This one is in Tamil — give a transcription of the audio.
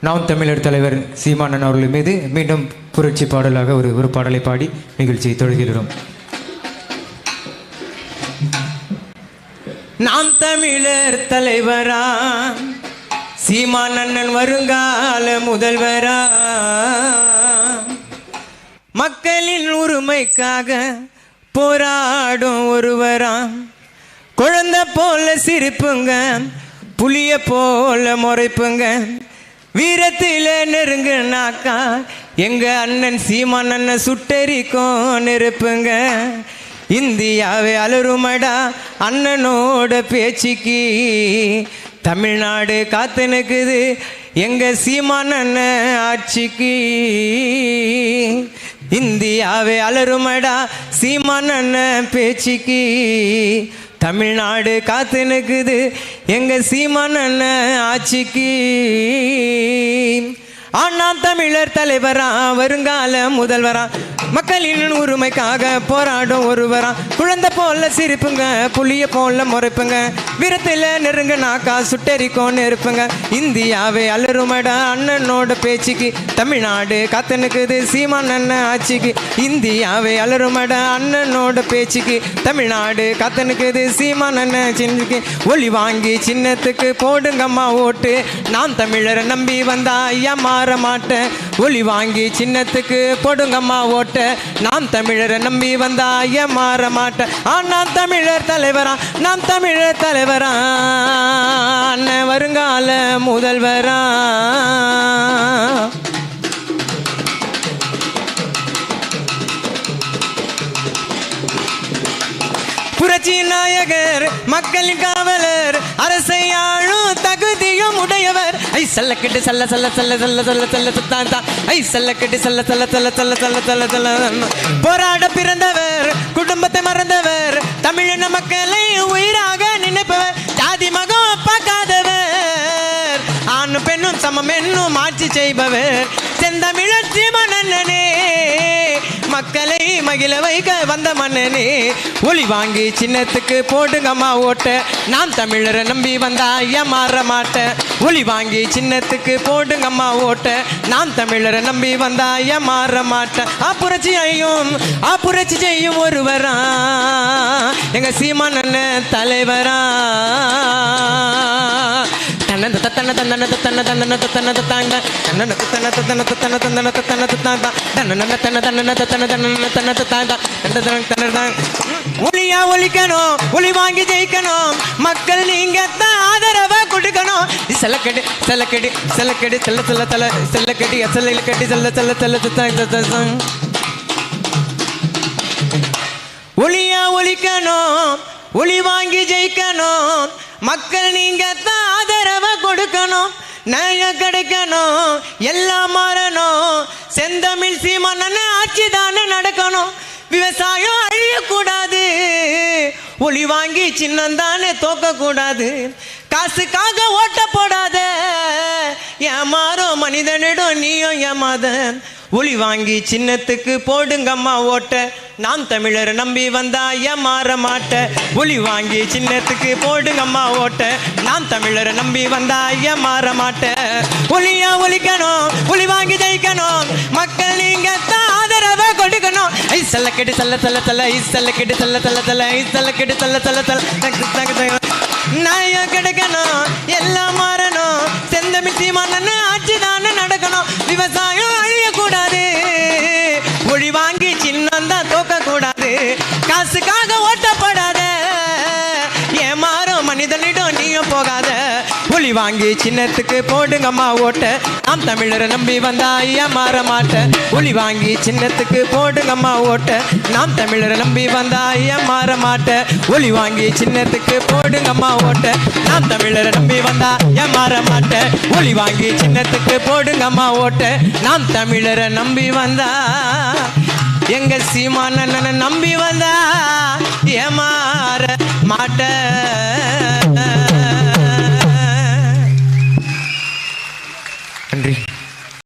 நாம் தமிழர் தலைவர் சீமானன் அவர்கள் மீது மீண்டும் புரட்சி பாடலாக ஒரு ஒரு பாடலை பாடி நிகழ்ச்சியை தொடர்கிறோம் நாம் தமிழர் தலைவரா சீமானண்ணன் வருங்கால முதல்வரா மக்களின் உரிமைக்காக போராடும் ஒருவரா குழந்தை போல சிரிப்புங்க புளிய போல முறைப்புங்க. வீரத்தில நெருங்குனாக்கா எங்க அண்ணன் சீமான் அண்ணன் சுட்டெரிக்கும் நெருப்புங்க. இந்தியாவை அலருமடா அண்ணனோட பேச்சுக்கு. தமிழ்நாடு காத்து நிற்குது எங்க சீமான் அண்ணன் ஆட்சிக்கு. இந்தியாவை அலருமடா சீமான் அண்ணன் பேச்சுக்கு. தமிழ்நாடு காத்து நிற்குது எங்க சீமான் அண்ணன் ஆட்சிக்கு. அண்ணா தமிழர் தலைவரா வருங்கால முதல்வரா. மக்களின் உரிமைக்காக போராடும் ஒருவரா? குழந்தை போல சிரிப்புங்க புளிய போல முறைப்புங்க. வீரத்தில் நெருங்க நாக்கா சுட்டெரிக்கும் இருப்புங்க இந்தியாவே அலறுமடா அண்ணனோட பேச்சுக்கு. தமிழ்நாடு காத்தனுக்குது சீமான் அண்ணன் ஆட்சிக்கு. இந்தியாவே அலருமடா அண்ணனோட பேச்சுக்கு. தமிழ்நாடு காத்தனுக்குது சீமான் அண்ணன் சின்னக்கு. ஒளி வாங்கி சின்னத்துக்கு போடுங்கம்மா ஓட்டு. நான் தமிழரை நம்பி வந்தா ஐயா மாற மாட்டேன். ஒளி வாங்கி சின்னத்துக்கு போடுங்கம்மா ஓட்ட. நான் தமிழரை நம்பி வந்தா ஏமாற மாற ஆ நான் தமிழர் தலைவரா நான் தமிழர் தலைவரா. அண்ணன் வருங்கால முதல்வரா. புரட்சி நாயகர் மக்களின் காவலர் அரசை ஆளும் தகுதியும் உடையவர் ஐ சல்லக்கட்டு சல்ல சல்ல சல்ல சல்ல சல்ல சல்ல சுத்தான் தான் ஐ சல்லக்கட்டு சல்ல சல்ல சல்ல சல்ல சல்ல சல்ல சல்ல போராட பிறந்தவர் குடும்பத்தை மறந்தவர் தமிழின மக்களை உயிராக நினைப்பவர் ஜாதி மகம் பார்க்காதவர் ஆணும் பெண்ணும் சமம் என்னும் ஆட்சி செய்பவர் செந்தமிழர் மன்னனே மக்களை மகிழ வைக்க வந்த மன்னனே ஒளி வாங்கி சின்னத்துக்கு போடுங்கம்மா ஓட்ட. நான் தமிழரை நம்பி வந்தா ஏமாற மாற மாட்டேன். ஒளி வாங்கி சின்னத்துக்கு போடுங்கம்மா ஓட்ட. நான் தமிழரை நம்பி வந்தா ஏமாற மாற மாட்டேன். ஆ புரட்சி ஐயும் ஆ புரட்சி செய்யும் ஒருவரா. எங்க சீமான் அண்ணன் தலைவரா. தத்தன தந்தன தத்தன தந்தன தத்தன தன்னன தத்தன தத்தன தத்தன தந்தன தத்தன தத்தாண்ட தன்னன தன தன்னன தத்தன தன்னன தன தத்தாண்ட தந்த தன தன ஒளியா ஒலிக்கணும் ஒளி வாங்கி ஜெயிக்கணும். மக்கள் நீங்க தான் ஆதரவை கொடுக்கணும். செல்லக்கடி செல்லக்கடி செல்லக்கடி செல்ல செல்ல தல செல்லக்கடி செல்ல கட்டி செல்ல செல்ல செல்ல ஒளியா ஒலிக்கணும் ஒளி வாங்கி ஜெயிக்கணும். மக்கள் நீங்க தான் ஆதரவை கொடுக்கணும் கிடைக்கணும் எல்லாம் மாறணும். செந்தமிழ் சீமான ஆட்சி தானே நடக்கணும். விவசாயம் அழியக்கூடாது. ஒளி வாங்கி சின்னம் தானே தோக்கக்கூடாது. காசுக்காக ஓட்ட போடாத ஏமாறும் மனிதனிடம் நீயும் ஏமாத ஒளி வாங்கி சின்னத்துக்கு போடுங்கம்மா ஓட்ட. நாம் தமிழர் நம்பி வந்தா ஏமாற மாட்ட? ஒளி வாங்கி சின்னத்துக்கு போடுங்கம்மா ஓட்ட. நாம் தமிழரை நம்பி வந்தா ஏமாற மாட்ட? ஒளியா ஒழிக்கணும் ஒளி வாங்கி ஜெயிக்கணும். மக்கள் நீங்க ஆதரவை கொடுக்கணும். ஐ செல்ல கெடு செல்ல செல்ல தல்ல ஐ செல்ல கெடு செல்ல தல்ல தல்ல ஐ செல்ல கெடு செல்ல தல்ல தல்ல நாயம் கிடைக்கணும் எல்லாம் மாறணும். செந்தமிழ் மன்னன் ஆட்சி தானே நடக்கணும். விவசாயம் போகாத. புலி வாங்கி சின்னத்துக்கு போடுங்கம்மா ஓட்ட. நாம் தமிழரை நம்பி வந்தா மாற மாட்ட. புலி வாங்கி சின்னத்துக்கு போடுங்கம்மா ஓட்ட. நாம் தமிழரை நம்பி வந்தா மாற மாட்ட. புலி வாங்கி சின்னத்துக்கு போடுங்கம்மா ஓட்ட. நாம் தமிழரை நம்பி வந்தா ஐயா மாற மாட்ட. புலி வாங்கி சின்னத்துக்கு போடுங்கம்மா ஓட்ட. நாம் தமிழரை நம்பி வந்தா எங்க சீமான நம்பி வந்தா ஏமாற மாட்ட.